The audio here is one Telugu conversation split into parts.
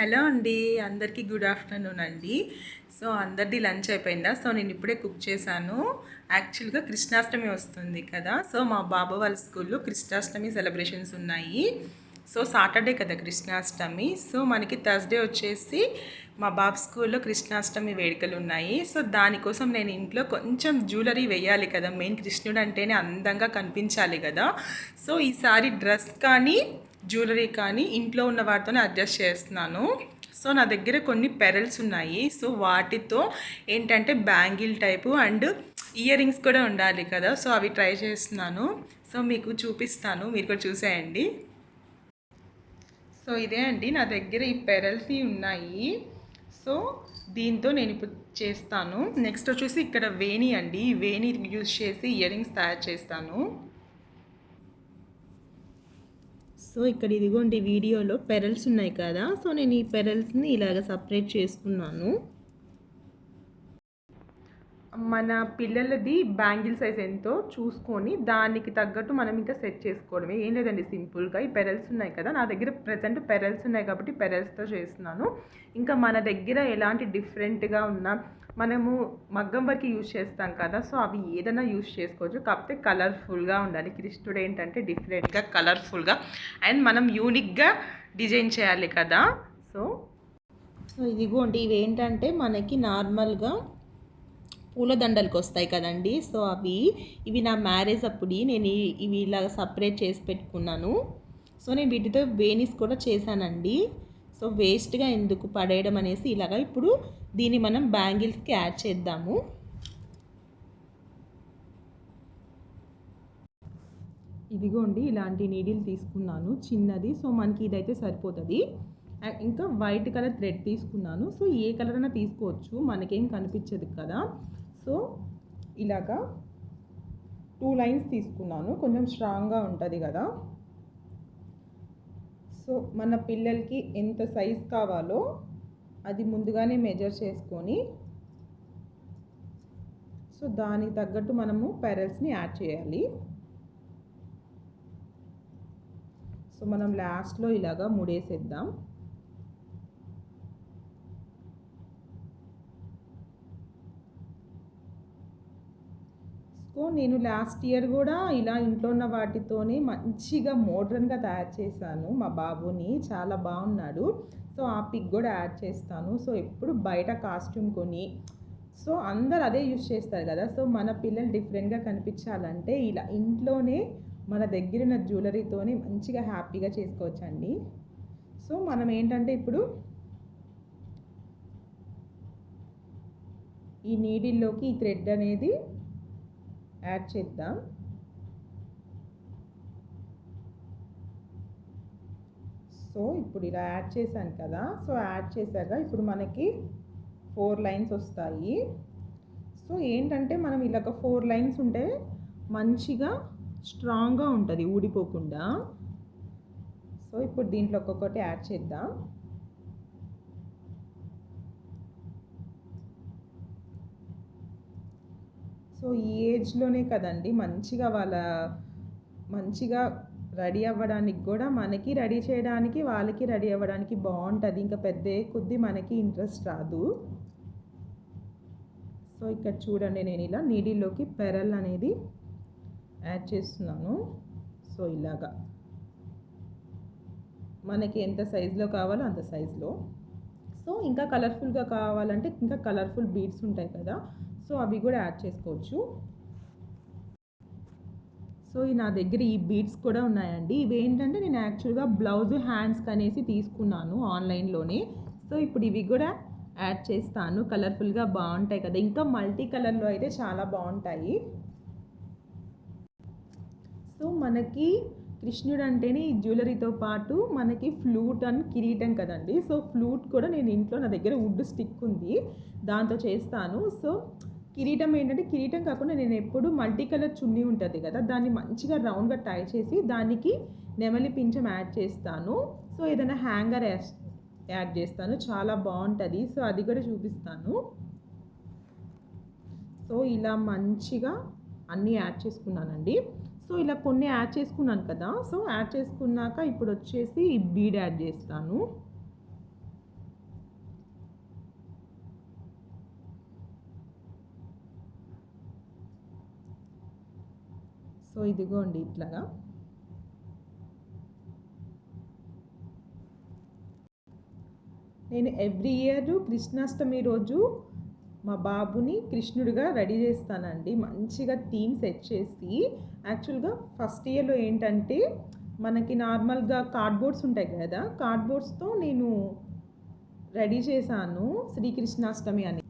హలో అండి అందరికీ గుడ్ ఆఫ్టర్నూన్ అండి. సో అందరిది లంచ్ అయిపోయిందా? సో నేను ఇప్పుడే కుక్ చేశాను. యాక్చువల్గా కృష్ణాష్టమి వస్తుంది కదా సో మా బాబు వాళ్ళ స్కూల్లో కృష్ణాష్టమి సెలబ్రేషన్స్ ఉన్నాయి. సో సాటర్డే కదా కృష్ణాష్టమి. సో మనకి థర్స్డే వచ్చేసి మా బాబు స్కూల్లో కృష్ణాష్టమి వేడుకలు ఉన్నాయి. సో దానికోసం నేను ఇంట్లో కొంచెం జ్యువెలరీ వేయాలి కదా మెయిన్ కృష్ణుడు అంటేనే అందంగా కనిపించాలి కదా. సో ఈసారి డ్రెస్ కానీ జ్యువెలరీ కానీ ఇంట్లో ఉన్న వాటితోనే అడ్జస్ట్ చేస్తున్నాను. సో నా దగ్గర కొన్ని పెరల్స్ ఉన్నాయి. సో వాటితో ఏంటంటే bangle type and earrings కూడా ఉండాలి కదా. సో అవి ట్రై చేస్తున్నాను. సో మీకు చూపిస్తాను. మీరు కూడా చూసేయండి. సో ఇదే అండి. నా దగ్గర ఈ పెరల్స్ ఉన్నాయి. సో దీంతో నేను ఇప్పుడు చేస్తాను. నెక్స్ట్ వచ్చేసి ఇక్కడ వేణి అండి. వేణి యూజ్ చేసి ఇయర్ రింగ్స్ తయారు చేస్తాను. సో ఇక్కడ ఇదిగోండి వీడియోలో పెరల్స్ ఉన్నాయి కదా. సో నేను ఈ పెరల్స్ని ఇలాగ సపరేట్ చేసుకున్నాను. మన పిల్లలది బ్యాంగిల్ సైజ్ ఎంతో చూసుకొని దానికి తగ్గట్టు మనం ఇంకా సెట్ చేసుకోవడమే. ఏం లేదండి సింపుల్గా ఈ పెరల్స్ ఉన్నాయి కదా. నా దగ్గర ప్రజెంట్ పెరల్స్ ఉన్నాయి కాబట్టి పెరల్స్తో చేస్తున్నాను. ఇంకా మన దగ్గర ఎలాంటి డిఫరెంట్గా ఉన్న మనము మగ్గం వరకు యూజ్ చేస్తాం కదా సో అవి ఏదైనా యూజ్ చేసుకోవచ్చు. కాకపోతే కలర్ఫుల్గా ఉండాలి. కృష్ణుడు ఏంటంటే డిఫరెంట్గా కలర్ఫుల్గా అండ్ మనం యూనిక్గా డిజైన్ చేయాలి కదా. సో సో ఇదిగోండి ఇవి ఏంటంటే మనకి నార్మల్గా పూలదండలకు వస్తాయి కదండి. సో అవి ఇవి నా మ్యారేజ్ అప్పుడు నేను ఇవి ఇలా సపరేట్ చేసి పెట్టుకున్నాను. సో నేను వీటితో వేణీస్ కూడా చేశానండి. సో వేస్ట్గా ఎందుకు పడేయడం అనేసి ఇలాగ ఇప్పుడు దీన్ని మనం బ్యాంగిల్స్కి యాడ్ చేద్దాము. ఇదిగోండి ఇలాంటి నీడిల్ తీసుకున్నాను. చిన్నది సో మనకి ఇదైతే సరిపోతుంది. ఇంకా వైట్ కలర్ థ్రెడ్ తీసుకున్నాను. సో ఏ కలర్ అయినా తీసుకోవచ్చు. మనకేం కనిపించదు కదా. సో ఇలాగా టూ లైన్స్ తీసుకున్నాను. కొంచెం స్ట్రాంగ్గా ఉంటుంది కదా. సో మన పిల్లలకి ఎంత సైజ్ కావాలో అది ముందుగానే మెజర్ చేసుకొని సో దానికి తగ్గట్టు మనము పెరల్స్ని యాడ్ చేయాలి. సో మనం లాస్ట్లో ఇలాగా ముడేసేద్దాం. సో నేను లాస్ట్ ఇయర్ కూడా ఇలా ఇంట్లో ఉన్న వాటితోనే మంచిగా మోడ్రన్గా తయారు చేశాను. మా బాబుని చాలా బాగున్నాడు. సో ఆ పిక్ కూడా యాడ్ చేస్తాను. సో ఎప్పుడు బయట కాస్ట్యూమ్ కొని సో అందరు అదే యూస్ చేస్తారు కదా. సో మన పిల్లలు డిఫరెంట్గా కనిపించాలంటే ఇలా ఇంట్లోనే మన దగ్గర ఉన్న జ్యువెలరీతోనే మంచిగా హ్యాపీగా చేసుకోవచ్చండి. సో మనం ఏంటంటే ఇప్పుడు ఈ నీడిల్లోకి ఈ థ్రెడ్ అనేది యాడ్ చేద్దాం. సో ఇప్పుడు ఇలా యాడ్ చేశాను కదా. సో యాడ్ చేశాక ఇప్పుడు మనకి ఫోర్ లైన్స్ వస్తాయి. సో ఏంటంటే మనం ఇలాగ ఫోర్ లైన్స్ ఉంటే మంచిగా స్ట్రాంగ్గా ఉంటుంది ఊడిపోకుండా. సో ఇప్పుడు దీంట్లో ఒక్కొక్కటి యాడ్ చేద్దాం. సో ఈ ఏజ్లోనే కదండి మంచిగా వాళ్ళ మంచిగా రెడీ అవ్వడానికి కూడా మనకి రెడీ చేయడానికి వాళ్ళకి రెడీ అవ్వడానికి బాగుంటుంది. ఇంకా పెద్ద కొద్ది మనకి ఇంట్రెస్ట్ రాదు. సో ఇక్కడ చూడండి నేను ఇలా నీడిలోకి పెరల్ అనేది యాడ్ చేస్తున్నాను. సో ఇలాగా. మనకి ఎంత సైజులో కావాలో అంత సైజులో. సో ఇంకా కలర్ఫుల్గా కావాలంటే ఇంకా కలర్ఫుల్ బీడ్స్ ఉంటాయి కదా. సో అవి కూడా యాడ్ చేసుకోవచ్చు. సో నా దగ్గర ఈ బీడ్స్ కూడా ఉన్నాయండి. ఇవి ఏంటంటే నేను యాక్చువల్గా బ్లౌజ్ హ్యాండ్స్ అనేసి తీసుకున్నాను ఆన్లైన్లోనే. సో ఇప్పుడు ఇవి కూడా యాడ్ చేస్తాను. కలర్ఫుల్గా బాగుంటాయి కదా. ఇంకా మల్టీ కలర్లో అయితే చాలా బాగుంటాయి. సో మనకి కృష్ణుడు అంటేనే ఈ జ్యువెలరీతో పాటు మనకి ఫ్లూట్ అండ్ కిరీటం కదండి. సో ఫ్లూట్ కూడా నేను ఇంట్లో నా దగ్గర వుడ్ స్టిక్ ఉంది. దాంతో చేస్తాను. సో కిరీటం ఏంటంటే కిరీటం కాకుండా నేను ఎప్పుడు మల్టీ కలర్ చున్నీ ఉంటుంది కదా దాన్ని మంచిగా రౌండ్గా టై చేసి దానికి నెమలి పింఛం యాడ్ చేస్తాను. సో ఏదైనా హ్యాంగర్ యాడ్ చేస్తాను. చాలా బాగుంటుంది. సో అది కూడా చూపిస్తాను. సో ఇలా మంచిగా అన్నీ యాడ్ చేసుకున్నానండి. సో ఇలా కొన్ని యాడ్ చేసుకున్నాను కదా సో యాడ్ చేసుకున్నాక ఇప్పుడు వచ్చేసి ఈ బీడ్ యాడ్ చేస్తాను. సో ఇదిగోండి ఇట్లాగా. నేను ఎవ్రీ ఇయర్ కృష్ణాష్టమి రోజు మా బాబుని కృష్ణుడిగా రెడీ చేస్తానండి. మంచిగా థీమ్ సెట్ చేసి యాక్చువల్గా ఫస్ట్ ఇయర్లో ఏంటంటే మనకి నార్మల్గా కార్డ్బోర్డ్స్ ఉంటాయి కదా కార్డ్బోర్డ్స్తో నేను రెడీ చేశాను శ్రీకృష్ణాష్టమి అని.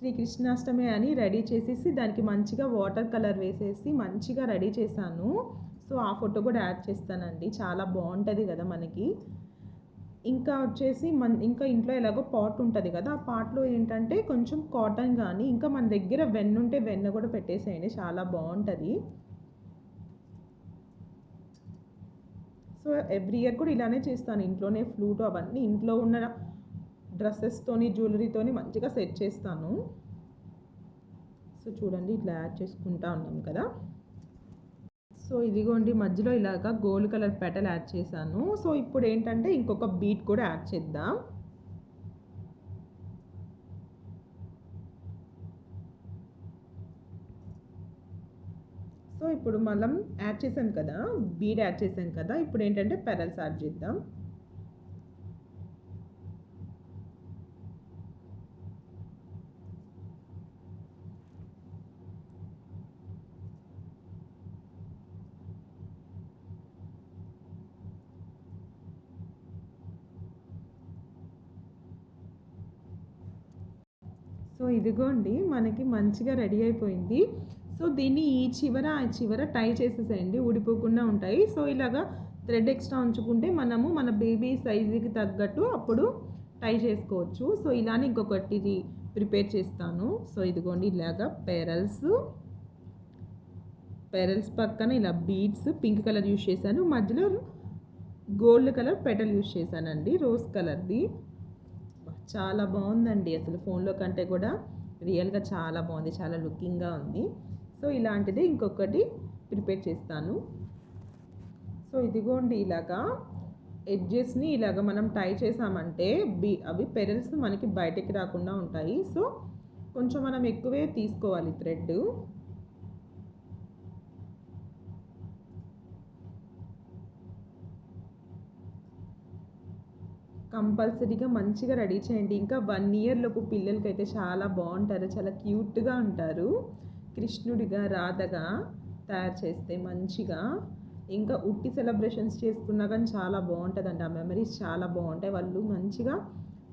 శ్రీకృష్ణాష్టమి అని రెడీ చేసేసి దానికి మంచిగా వాటర్ కలర్ వేసేసి మంచిగా రెడీ చేశాను. సో ఆ ఫోటో కూడా యాడ్ చేస్తానండి. చాలా బాగుంటుంది కదా మనకి. ఇంకా వచ్చేసి మన ఇంకా ఇంట్లో ఎలాగో పాట్ ఉంటుంది కదా ఆ పాట్లో ఏంటంటే కొంచెం కాటన్ కానీ ఇంకా మన దగ్గర వెన్న ఉంటే వెన్న కూడా పెట్టేసేయండి. చాలా బాగుంటుంది. సో ఎవ్రీ ఇయర్ కూడా ఇలానే చేస్తాను. ఇంట్లోనే ఫ్లూట్ అవన్నీ ఇంట్లో ఉన్న డ్రెస్సెస్తోని జ్యువెలరీతోని మంచిగా సెట్ చేస్తాను. సో చూడండి ఇట్లా యాడ్ చేసుకుంటా ఉన్నాం కదా. సో ఇదిగోండి మధ్యలో ఇలాగా గోల్డ్ కలర్ పెటల్ యాడ్ చేశాను. సో ఇప్పుడు ఏంటంటే ఇంకొక బీట్ కూడా యాడ్ చేద్దాం. సో ఇప్పుడు మనం యాడ్ చేసాం కదా బీడ్ యాడ్ చేసాం కదా ఇప్పుడు ఏంటంటే పెరల్స్ యాడ్ చేద్దాం సో ఇదిగోండి మనకి మంచిగా రెడీ అయిపోయింది. సో దీన్ని ఈ చివర ఆ చివర టై చేసేసేయండి. ఊడిపోకుండా ఉంటాయి. సో ఇలాగా థ్రెడ్ ఎక్స్ట్రా ఉంచుకుంటే మనము మన బేబీ సైజుకి తగ్గట్టు అప్పుడు టై చేసుకోవచ్చు. సో ఇలానే ఇంకొకటి ప్రిపేర్ చేస్తాను. సో ఇదిగోండి ఇలాగా పెరల్స్. పెరల్స్ పక్కన ఇలా బీడ్స్ పింక్ కలర్ యూస్ చేశాను. మధ్యలో గోల్డ్ కలర్ పెటల్ యూస్ చేశానండి రోజ్ కలర్ది. చాలా బాగుందండి. అసలు ఫోన్లో కంటే కూడా రియల్గా చాలా బాగుంది. చాలా లుకింగ్గా ఉంది. సో ఇలాంటిది ఇంకొకటి ప్రిపేర్ చేస్తాను. సో ఇదిగోండి ఇలాగా ఎడ్జెస్ని ఇలాగ మనం టై చేసామంటే బి అవి పెరల్స్ మనకి బయటకి రాకుండా ఉంటాయి. సో కొంచెం మనం ఎక్కువే తీసుకోవాలి థ్రెడ్ కంపల్సరీగా మంచిగా రెడీ చేయండి. ఇంకా వన్ ఇయర్లోపు పిల్లలకైతే చాలా బాగుంటారు. చాలా క్యూట్గా ఉంటారు. కృష్ణుడిగా రాధగా తయారు చేస్తే మంచిగా. ఇంకా ఉట్టి సెలబ్రేషన్స్ చేసుకున్నా కానీ చాలా బాగుంటుందండి. ఆ మెమరీస్ చాలా బాగుంటాయి. వాళ్ళు మంచిగా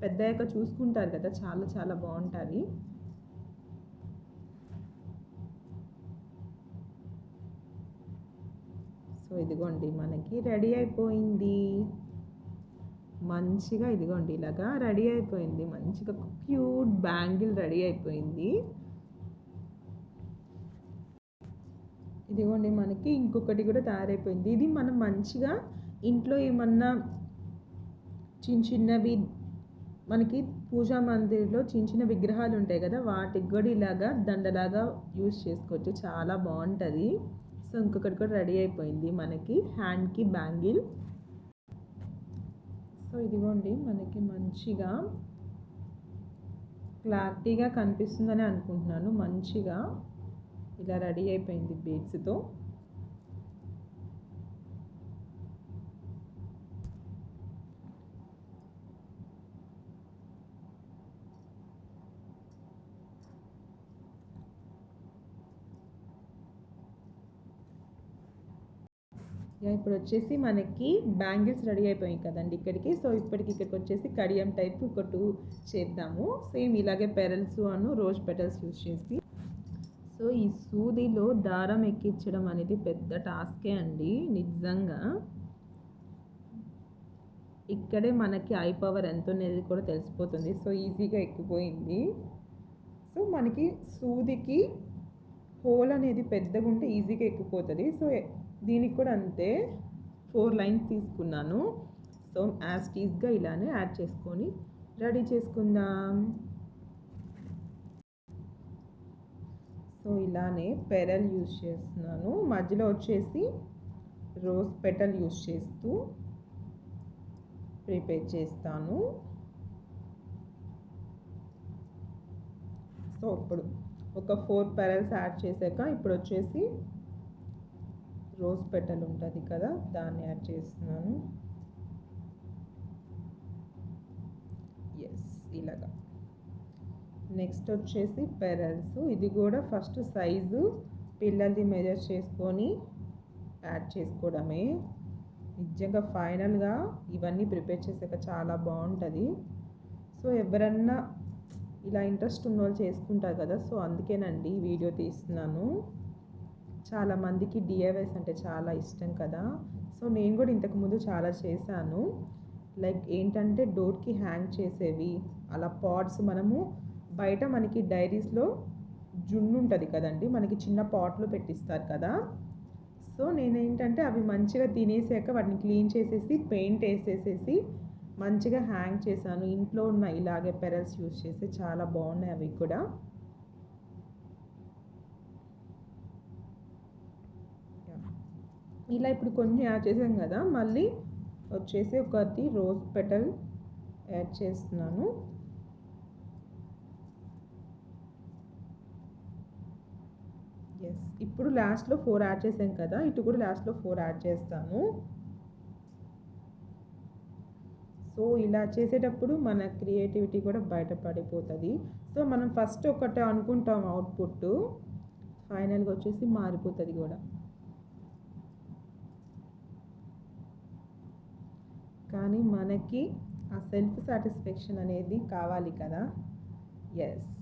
పెద్దయ్యాక చూసుకుంటారు కదా. చాలా చాలా బాగుంటుంది సో ఇదిగోండి. మనకి రెడీ అయిపోయింది. మంచిగా ఇదిగోండి ఇలాగా రెడీ అయిపోయింది. మంచిగా క్యూట్ బ్యాంగిల్ రెడీ అయిపోయింది. ఇదిగోండి మనకి ఇంకొకటి కూడా తయారైపోయింది. ఇది మనం మంచిగా ఇంట్లో ఏమన్నా చిన్న చిన్నవి మనకి పూజా మందిర్లో చిన్న చిన్న విగ్రహాలు ఉంటాయి కదా వాటికి కూడా ఇలాగా దండలాగా యూస్ చేసుకోవచ్చు. చాలా బాగుంటుంది. సో ఇంకొకటి కూడా రెడీ అయిపోయింది మనకి. హ్యాండ్కి బ్యాంగిల్. సో ఇదిగోండి మనకి మంచిగా క్లారిటీగా కనిపిస్తుందని అనుకుంటున్నాను. మంచిగా ఇలా రెడీ అయిపోయింది బీడ్స్తో ఇప్పుడు వచ్చేసి మనకి బ్యాంగిల్స్ రెడీ అయిపోయాయి కదండి ఇక్కడికి. సో ఇప్పటికి ఇక్కడికి వచ్చేసి కడియం టైప్ ఒక టూ చేద్దాము. సేమ్ ఇలాగే పెరల్స్ అను రోజ్ పెటల్స్ యూస్ చేసి. సో ఈ సూదిలో దారం ఎక్కించడం అనేది పెద్ద టాస్కే అండి నిజంగా. ఇక్కడే మనకి ఐ పవర్ ఎంత ఉన్నది కూడా తెలిసిపోతుంది. సో ఈజీగా ఎక్కిపోయింది. సో మనకి సూదికి హోల్ అనేది పెద్దగా ఉంటే ఈజీగా ఎక్కిపోతుంది. సో దీనికి కూడా అంతే ఫోర్ లైన్స్ తీసుకున్నాను. సో యాజ్ టీజ్గా ఇలానే యాడ్ చేసుకొని రెడీ చేసుకుందాం. సో ఇలానే పెరల్ యూస్ చేస్తున్నాను. మధ్యలో వచ్చేసి రోజ్ పెటల్ యూజ్ చేస్తూ ప్రిపేర్ చేస్తాను. సో ఇప్పుడు ఒక ఫోర్ పెరల్స్ యాడ్ చేశాక ఇప్పుడు వచ్చేసి రోజ్ పెటల్ ఉంటుంది కదా దాన్ని యాడ్ చేస్తున్నాను. ఎస్ ఇలాగా. నెక్స్ట్ వచ్చేసి పెరల్స్ ఇది కూడా ఫస్ట్ సైజు పిల్లలది మెజర్ చేసుకొని యాడ్ చేసుకోవడమే. నిజంగా ఫైనల్గా ఇవన్నీ ప్రిపేర్ చేసాక చాలా బాగుంటుంది. సో ఎవరన్నా ఇలా ఇంట్రెస్ట్ ఉన్న వాళ్ళు చేసుకుంటారు కదా సో అందుకేనండి వీడియో తీస్తున్నాను. చాలామందికి డిఐవైస్ అంటే చాలా ఇష్టం కదా సో నేను కూడా ఇంతకుముందు చాలా చేశాను. లైక్ ఏంటంటే డోర్కి హ్యాంగ్ చేసేవి అలా పాట్స్ మనము బయట మనకి డైరీస్లో జున్ను ఉంటుంది కదండి మనకి చిన్న పాట్లు పెట్టిస్తారు కదా. సో నేనేంటంటే అవి మంచిగా తినేసాక వాటిని క్లీన్ చేసేసి పెయింట్ వేసేసేసి మంచిగా హ్యాంగ్ చేశాను. ఇంట్లో ఉన్న ఇలాగే పెరల్స్ యూజ్ చేసి చాలా బాగున్నాయి అవి కూడా. ఇలా ఇప్పుడు కొంచెం యాడ్ చేసాం కదా మళ్ళీ వచ్చేసి ఒకటి రోజ్ పెటల్ యాడ్ చేస్తున్నాను. ఎస్ ఇప్పుడు లాస్ట్లో ఫోర్ యాడ్ చేసాం కదా ఇటు కూడా లాస్ట్లో ఫోర్ యాడ్ చేస్తాను. సో ఇలా చేసేటప్పుడు మన క్రియేటివిటీ కూడా బయటపడిపోతుంది. సో మనం ఫస్ట్ ఒకటే అనుకుంటాం అవుట్పుట్. ఫైనల్గా వచ్చేసి మారిపోతుంది కూడా. కానీ మనకి ఆ సెల్ఫ్ సాటిస్ఫాక్షన్ అనేది కావాలి కదా? ఎస్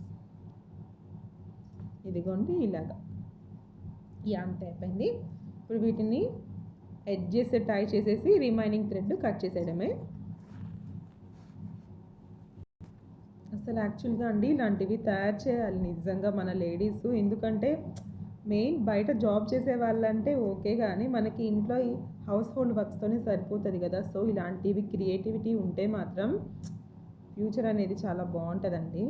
ఇదిగోండి ఇలాగా. యా అంత అయిపోయింది. ఇప్పుడు వీటిని ఎడ్జెస్ టై చేసేసి రిమైనింగ్ థ్రెడ్ కట్ చేసేయడమే. అసలు యాక్చువల్గా అండి ఇలాంటివి తయారు చేయాలి నిజంగా మన లేడీస్. ఎందుకంటే మెయిన్ బయట జాబ్ చేసే వాళ్ళంటే ఓకే కానీ మనకి ఇంట్లో ఈ హౌస్ హోల్డ్ వర్క్స్తోనే సరిపోతుంది కదా. సో ఇలాంటివి క్రియేటివిటీ ఉంటే మాత్రం ఫ్యూచర్ అనేది చాలా బాగుంటుందండి.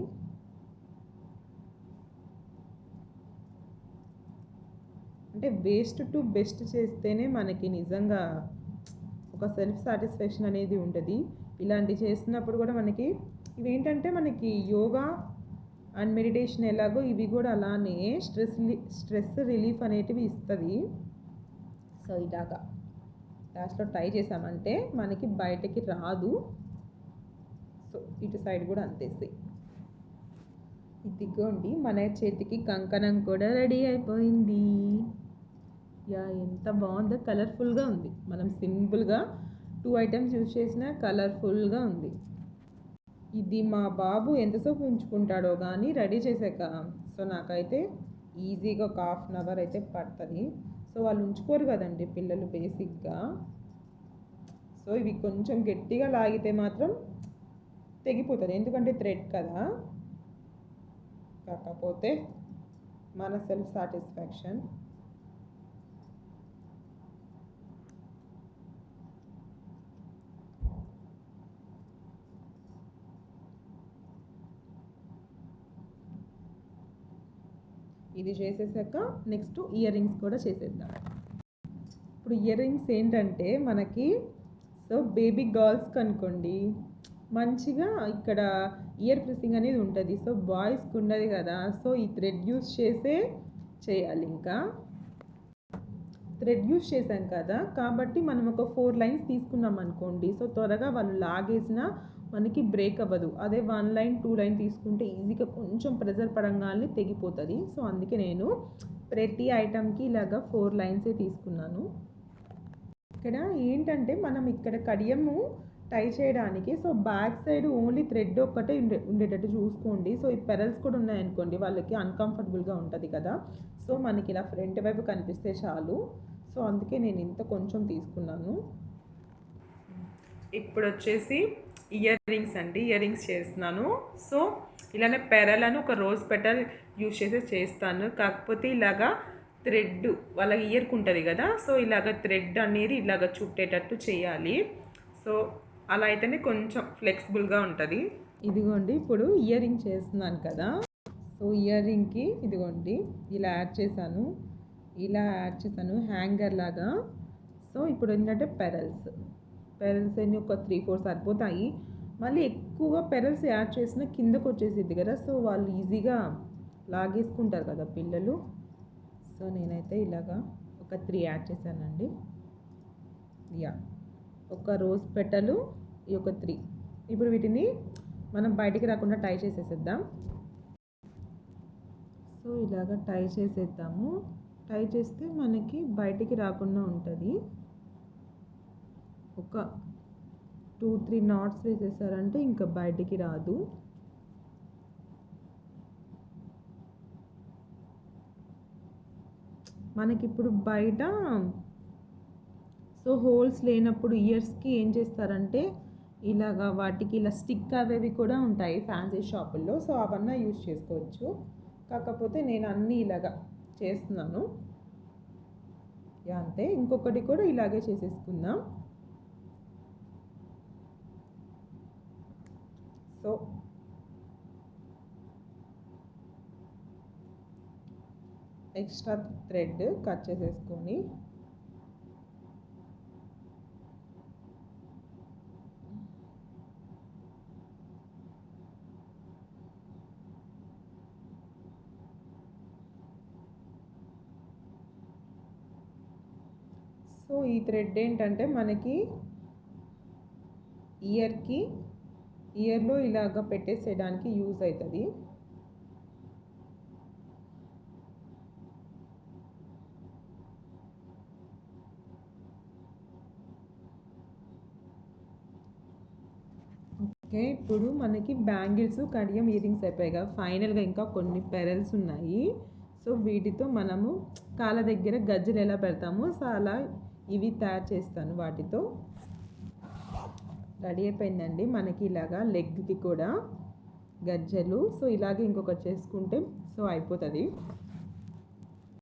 అంటే వేస్ట్ టు బెస్ట్ చేస్తేనే మనకి నిజంగా ఒక సెల్ఫ్ సాటిస్ఫాక్షన్ అనేది ఉంటుంది. ఇలాంటివి చేస్తున్నప్పుడు కూడా మనకి ఇవేంటంటే మనకి యోగా అండ్ మెడిటేషన్ ఎలాగో ఇవి కూడా అలానే స్ట్రెస్ స్ట్రెస్ రిలీఫ్ అనేటివి ఇస్తుంది. సో ఇలాగా లాస్ట్లో ట్రై చేసామంటే మనకి బయటకి రాదు. సో ఇటు సైడ్ కూడా అంతేసి ఇదిగోండి మన చేతికి కంకణం కూడా రెడీ అయిపోయింది. యా ఎంత బాగుందో కలర్ఫుల్గా ఉంది. మనం సింపుల్గా టూ ఐటమ్స్ యూజ్ చేసినా కలర్ఫుల్గా ఉంది. ఇది మా బాబు ఎంతసేపు ఉంచుకుంటాడో కానీ రెడీ చేసాక సో నాకైతే ఈజీగా ఒక హాఫ్ అన్ అవర్ అయితే పడుతుంది. సో వాళ్ళు ఉంచుకోరు కదండి పిల్లలు బేసిక్గా. సో ఇవి కొంచెం గట్టిగా లాగితే మాత్రం తెగిపోతుంది. ఎందుకంటే థ్రెడ్ కదా. కాకపోతే మన సెల్ఫ్ సాటిస్ఫాక్షన్. ఇది చేసేసాక నెక్స్ట్ ఇయర్ రింగ్స్ కూడా చేసేద్దాం. ఇప్పుడు ఇయర్ రింగ్స్ ఏంటంటే మనకి సో బేబీ గర్ల్స్ కనుకోండి మంచిగా ఇక్కడ ఇయర్ ప్రెస్సింగ్ అనేది ఉంటుంది. సో బాయ్స్కి ఉండదు కదా సో ఈ థ్రెడ్ యూస్ చేసే చేయాలి ఇంకా. థ్రెడ్ యూస్ చేసాం కదా కాబట్టి మనం ఒక ఫోర్ లైన్స్ తీసుకున్నాం అనుకోండి సో త్వరగా వాళ్ళు లాగేసిన మనకి బ్రేక్ అవ్వదు. అదే వన్ లైన్ టూ లైన్ తీసుకుంటే ఈజీగా కొంచెం ప్రెజర్ పడంగానే తెగిపోతుంది. సో అందుకే నేను ప్రతి ఐటమ్కి ఇలాగా ఫోర్ లైన్సే తీసుకున్నాను. ఇక్కడ ఏంటంటే మనం ఇక్కడ కడియము టై చేయడానికి so back side only thread ఒక్కటే ఉండే ఉండేటట్టు చూసుకోండి. సో ఈ పెరల్స్ కూడా ఉన్నాయనుకోండి వాళ్ళకి అన్కంఫర్టబుల్గా ఉంటుంది కదా. సో మనకి ఇలా ఫ్రంట్ వైపు కనిపిస్తే చాలు. సో అందుకే నేను ఇంత కొంచెం తీసుకున్నాను. ఇప్పుడు వచ్చేసి ఇయర్ రింగ్స్ అండి ఇయర్ రింగ్స్ చేస్తున్నాను. సో ఇలానే పెరల్ అని ఒక రోజ్ పెటల్ యూజ్ చేసి చేస్తాను. కాకపోతే ఇలాగా థ్రెడ్ వాళ్ళ ఇయర్కి ఉంటుంది కదా సో ఇలాగ థ్రెడ్ అనేది ఇలాగ చుట్టేటట్టు చేయాలి. సో అలా అయితేనే కొంచెం ఫ్లెక్సిబుల్గా ఉంటుంది. ఇదిగోండి ఇప్పుడు ఇయర్ రింగ్ చేస్తున్నాను కదా సో ఇయర్ రింగ్కి ఇదిగోండి ఇలా యాడ్ చేశాను. ఇలా యాడ్ చేశాను హ్యాంగర్ లాగా. సో ఇప్పుడు ఏంటంటే పెరల్స్. పెరల్స్ అన్ని ఒక త్రీ ఫోర్ సరిపోతాయి. మళ్ళీ ఎక్కువగా పెరల్స్ యాడ్ చేసిన కిందకు వచ్చేసిద్ది కదా సో వాళ్ళు ఈజీగా లాగేసుకుంటారు కదా పిల్లలు. సో నేనైతే ఇలాగా ఒక త్రీ యాడ్ చేశానండి. యా ఒక రోజ్ పెటలు ఈ ఒక త్రీ ఇప్పుడు వీటిని మనం బయటికి రాకుండా టై చేసేసేద్దాం. సో ఇలాగ టై చేసేద్దాము. టై చేస్తే మనకి బయటికి రాకుండా ఉంటుంది. ఒక టూ త్రీ నాట్స్ వేసేసారంటే ఇంకా బయటికి రాదు. మనకిప్పుడు బయట సో హోల్స్ లేనప్పుడు ఇయర్స్కి ఏం చేస్తారంటే ఇలాగా వాటికి ఇలా స్టిక్ అవేవి కూడా ఉంటాయి ఫ్యాన్సీ షాపుల్లో. సో అవన్నీ యూజ్ చేసుకోవచ్చు. కాకపోతే నేను అన్నీ ఇలాగా చేస్తున్నాను. అంతే. ఇంకొకటి కూడా ఇలాగే చేసేసుకుందాం. సో ఎక్స్ట్రా థ్రెడ్ కట్ చేసేసుకొని సో ఈ థ్రెడ్ ఏంటంటే మనకి ఇయర్కి ఇయర్లో ఇలాగ పెట్టేసేయడానికి యూజ్ అవుతుంది. ఓకే ఇప్పుడు మనకి బ్యాంగిల్స్ కడియం ఇయరింగ్స్ అయిపోయాయి కదా. ఫైనల్గా ఇంకా కొన్ని పెరల్స్ ఉన్నాయి. సో వీటితో మనము కాళ్ళ దగ్గర గజ్జలు ఎలా పెడతామో సో అలా ఇవి తయారు చేస్తాను వాటితో. రెడీ అయిపోయిందండి. మనకి ఇలాగా లెగ్కి కూడా గజ్జలు. సో ఇలాగే ఇంకొకటి చేసుకుంటే సో అయిపోతుంది.